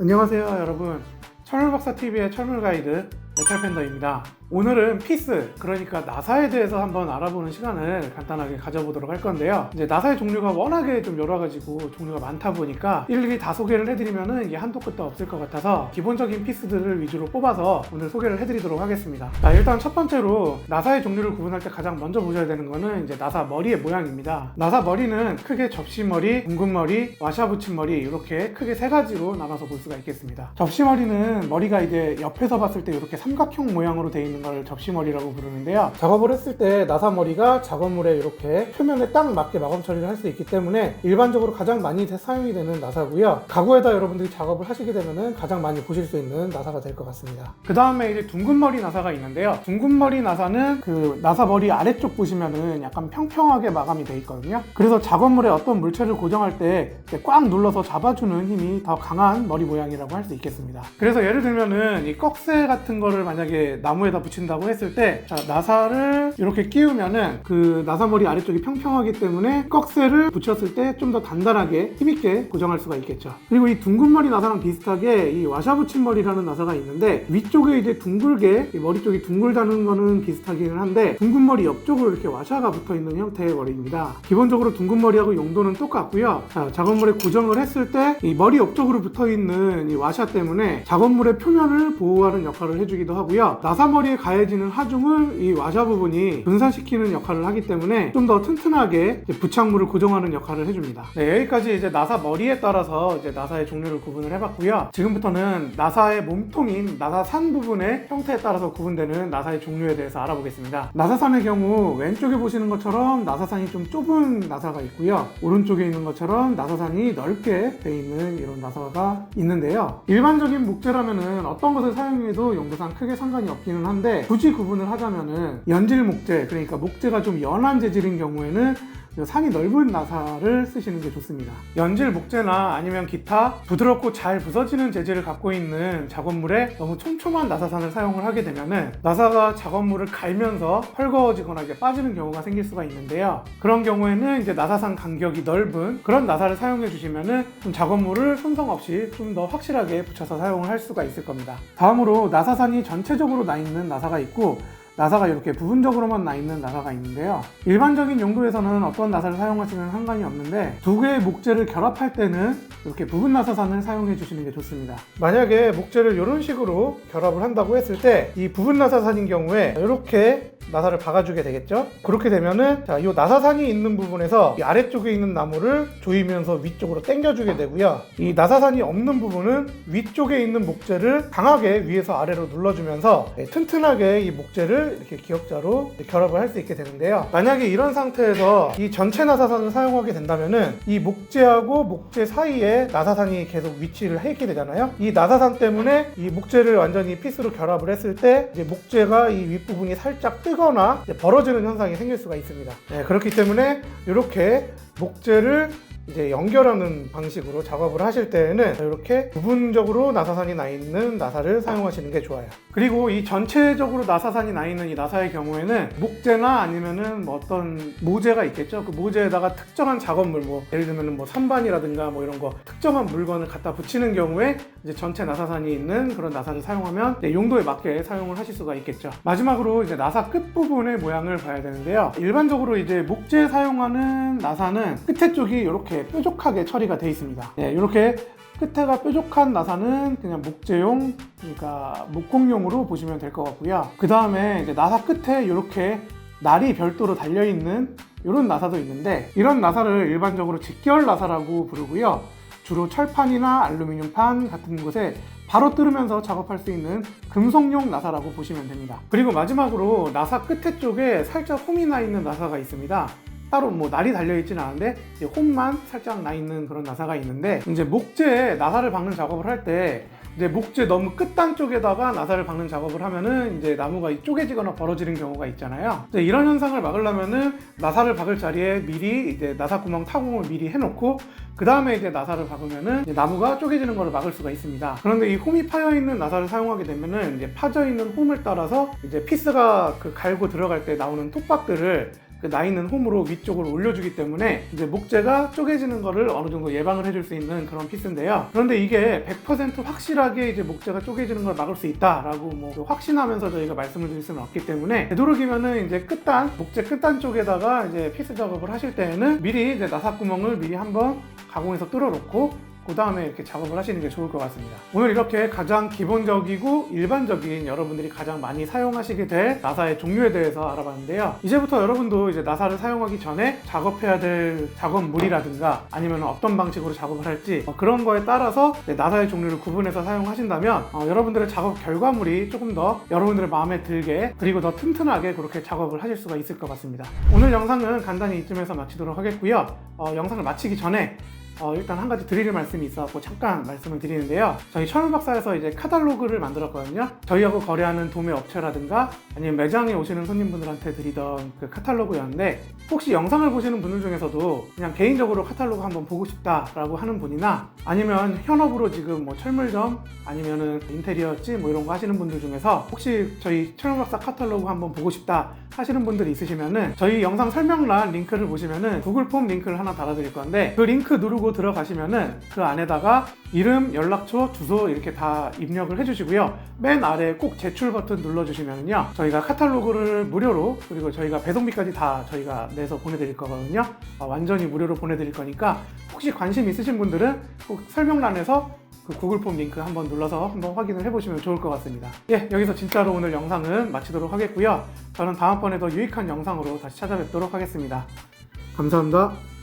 안녕하세요 여러분. 철물박사TV의 철물가이드 메탈팬더입니다 오늘은 피스 그러니까 나사에 대해서 한번 알아보는 시간을 간단하게 가져보도록 할 건데요. 이제 나사의 종류가 워낙에 좀 여러 가지고 종류가 많다 보니까 일일이 다 소개를 해드리면은 이게 한도 끝도 없을 것 같아서 기본적인 피스들을 위주로 뽑아서 오늘 소개를 해드리도록 하겠습니다. 자 일단 첫 번째로 나사의 종류를 구분할 때 가장 먼저 보셔야 되는 거는 이제 나사 머리의 모양입니다. 나사 머리는 크게 접시머리, 둥근머리, 와샤 붙임머리 이렇게 크게 세 가지로 나눠서 볼 수가 있겠습니다. 접시머리는 머리가 이제 옆에서 봤을 때 이렇게 삼각형 모양으로 되어 있는 걸 접시머리라고 부르는데요. 작업을 했을 때 나사 머리가 작업물에 이렇게 표면에 딱 맞게 마감 처리를 할 수 있기 때문에 일반적으로 가장 많이 사용이 되는 나사고요. 가구에다 여러분들이 작업을 하시게 되면 가장 많이 보실 수 있는 나사가 될 것 같습니다. 그 다음에 이제 둥근머리 나사가 있는데요. 둥근머리 나사는 그 나사 머리 아래쪽 보시면은 약간 평평하게 마감이 돼 있거든요. 그래서 작업물에 어떤 물체를 고정할 때 꽉 눌러서 잡아주는 힘이 더 강한 머리 모양이라고 할 수 있겠습니다. 그래서 예를 들면은 이 꺽쇠 같은 거를 만약에 나무에다 붙인다고 했을 때 자, 나사를 이렇게 끼우면은 그 나사 머리 아래쪽이 평평하기 때문에 꺽쇠를 붙였을 때 좀 더 단단하게 힘있게 고정할 수가 있겠죠. 그리고 이 둥근 머리 나사랑 비슷하게 이 와샤 붙임머리라는 나사가 있는데 위쪽에 이제 둥글게 이 머리 쪽이 둥글다는 거는 비슷하기는 한데 둥근 머리 옆쪽으로 이렇게 와샤가 붙어 있는 형태의 머리입니다. 기본적으로 둥근 머리하고 용도는 똑같고요. 자, 작업물에 고정을 했을 때 이 머리 옆쪽으로 붙어 있는 이 와샤 때문에 작업물의 표면을 보호하는 역할을 해주기도 하고요. 나사머리에 가해지는 하중을 이 와샤 부분이 분산시키는 역할을 하기 때문에 좀 더 튼튼하게 부착물을 고정하는 역할을 해줍니다. 네, 여기까지 이제 나사 머리에 따라서 이제 나사의 종류를 구분을 해봤고요. 지금부터는 나사의 몸통인 나사산 부분의 형태에 따라서 구분되는 나사의 종류에 대해서 알아보겠습니다. 나사산의 경우 왼쪽에 보시는 것처럼 나사산이 좀 좁은 나사가 있고요. 오른쪽에 있는 것처럼 나사산이 넓게 돼 있는 이런 나사가 있는데요. 일반적인 목재라면은 어떤 것을 사용해도 용도상 크게 상관이 없기는 한데 굳이 구분을 하자면은 연질 목재 그러니까 목재가 좀 연한 재질인 경우에는 이 산이 넓은 나사를 쓰시는 게 좋습니다. 연질 목재나 아니면 기타 부드럽고 잘 부서지는 재질을 갖고 있는 작업물에 너무 촘촘한 나사산을 사용을 하게 되면은 나사가 작업물을 갈면서 헐거워지거나 이제 빠지는 경우가 생길 수가 있는데요. 그런 경우에는 이제 나사산 간격이 넓은 그런 나사를 사용해 주시면은 좀 작업물을 손성 없이 좀 더 확실하게 붙여서 사용을 할 수가 있을 겁니다. 다음으로 나사산이 전체적으로 나 있는 나사가 있고 나사가 이렇게 부분적으로만 나 있는 나사가 있는데요. 일반적인 용도에서는 어떤 나사를 사용하시면 상관이 없는데 두 개의 목재를 결합할 때는 이렇게 부분 나사산을 사용해 주시는 게 좋습니다. 만약에 목재를 이런 식으로 결합을 한다고 했을 때 이 부분 나사산인 경우에 이렇게 나사를 박아주게 되겠죠. 그렇게 되면은 자, 이 나사산이 있는 부분에서 이 아래쪽에 있는 나무를 조이면서 위쪽으로 당겨주게 되고요. 이 나사산이 없는 부분은 위쪽에 있는 목재를 강하게 위에서 아래로 눌러주면서 네, 튼튼하게 이 목재를 이렇게 기역자로 결합을 할 수 있게 되는데요. 만약에 이런 상태에서 이 전체 나사산을 사용하게 된다면은 이 목재하고 목재 사이에 나사산이 계속 위치를 해 있게 되잖아요. 이 나사산 때문에 이 목재를 완전히 피스로 결합을 했을 때 이제 목재가 이 윗부분이 살짝 뜨 거나 이제 벌어지는 현상이 생길 수가 있습니다. 네, 그렇기 때문에 이렇게 목재를 이제 연결하는 방식으로 작업을 하실 때에는 이렇게 부분적으로 나사산이 나 있는 나사를 사용하시는 게 좋아요. 그리고 이 전체적으로 나사산이 나 있는 이 나사의 경우에는 목재나 아니면은 뭐 어떤 모재가 있겠죠. 그 모재에다가 특정한 작업물 뭐 예를 들면은 뭐 선반이라든가 뭐 이런 거 특정한 물건을 갖다 붙이는 경우에 이제 전체 나사산이 있는 그런 나사를 사용하면 용도에 맞게 사용을 하실 수가 있겠죠. 마지막으로 이제 나사 끝 부분의 모양을 봐야 되는데요. 일반적으로 이제 목재 사용하는 나사는 끝에 쪽이 이렇게 뾰족하게 처리가 되어 있습니다. 네, 이렇게 끝에가 뾰족한 나사는 그냥 목재용, 그러니까 목공용으로 보시면 될 것 같고요. 그 다음에 나사 끝에 이렇게 날이 별도로 달려 있는 이런 나사도 있는데 이런 나사를 일반적으로 직결 나사라고 부르고요. 주로 철판이나 알루미늄판 같은 곳에 바로 뚫으면서 작업할 수 있는 금속용 나사라고 보시면 됩니다. 그리고 마지막으로 나사 끝에 쪽에 살짝 홈이 나 있는 나사가 있습니다. 따로 뭐 날이 달려 있지는 않은데 이제 홈만 살짝 나 있는 그런 나사가 있는데 이제 목재에 나사를 박는 작업을 할 때 이제 목재 너무 끝단 쪽에다가 나사를 박는 작업을 하면은 이제 나무가 쪼개지거나 벌어지는 경우가 있잖아요. 이제 이런 현상을 막으려면은 나사를 박을 자리에 미리 이제 나사 구멍 타공을 미리 해놓고 그 다음에 이제 나사를 박으면은 이제 나무가 쪼개지는 것을 막을 수가 있습니다. 그런데 이 홈이 파여 있는 나사를 사용하게 되면은 이제 파져 있는 홈을 따라서 이제 피스가 그 갈고 들어갈 때 나오는 톡박들을 그나 있는 홈으로 위쪽으로 올려주기 때문에 이제 목재가 쪼개지는 거를 어느 정도 예방을 해줄 수 있는 그런 피스인데요. 그런데 이게 100% 확실하게 이제 목재가 쪼개지는 걸 막을 수 있다라고 뭐 확신하면서 저희가 말씀을 드릴 수는 없기 때문에 되도록이면은 이제 끝단 목재 끝단 쪽에다가 이제 피스 작업을 하실 때에는 미리 이제 나사 구멍을 미리 한번 가공해서 뚫어놓고 그 다음에 이렇게 작업을 하시는 게 좋을 것 같습니다. 오늘 이렇게 가장 기본적이고 일반적인 여러분들이 가장 많이 사용하시게 될 나사의 종류에 대해서 알아봤는데요. 이제부터 여러분도 이제 나사를 사용하기 전에 작업해야 될 작업물이라든가 아니면 어떤 방식으로 작업을 할지 어, 그런 거에 따라서 나사의 종류를 구분해서 사용하신다면 어, 여러분들의 작업 결과물이 조금 더 여러분들의 마음에 들게 그리고 더 튼튼하게 그렇게 작업을 하실 수가 있을 것 같습니다. 오늘 영상은 간단히 이쯤에서 마치도록 하겠고요. 어, 영상을 마치기 전에 어, 일단 한 가지 드릴 말씀이 있어서 잠깐 말씀을 드리는데요. 저희 철물박사에서 이제 카탈로그를 만들었거든요. 저희하고 거래하는 도매 업체라든가 아니면 매장에 오시는 손님분들한테 드리던 그 카탈로그였는데 혹시 영상을 보시는 분들 중에서도 그냥 개인적으로 카탈로그 한번 보고 싶다라고 하는 분이나 아니면 현업으로 지금 뭐 철물점 아니면은 인테리어지 뭐 이런 거 하시는 분들 중에서 혹시 저희 철물박사 카탈로그 한번 보고 싶다 하시는 분들이 있으시면은 저희 영상 설명란 링크를 보시면은 구글 폼 링크를 하나 달아드릴 건데 그 링크 누르고 들어가시면은 그 안에다가 이름, 연락처, 주소 이렇게 다 입력을 해주시고요. 맨 아래 꼭 제출 버튼 눌러주시면요. 저희가 카탈로그를 무료로 그리고 저희가 배송비까지 다 저희가 내서 보내드릴 거거든요. 어, 완전히 무료로 보내드릴 거니까 혹시 관심 있으신 분들은 꼭 설명란에서 그 구글 폼 링크 한번 눌러서 한번 확인을 해보시면 좋을 것 같습니다. 예, 여기서 진짜로 오늘 영상은 마치도록 하겠고요. 저는 다음번에 더 유익한 영상으로 다시 찾아뵙도록 하겠습니다. 감사합니다.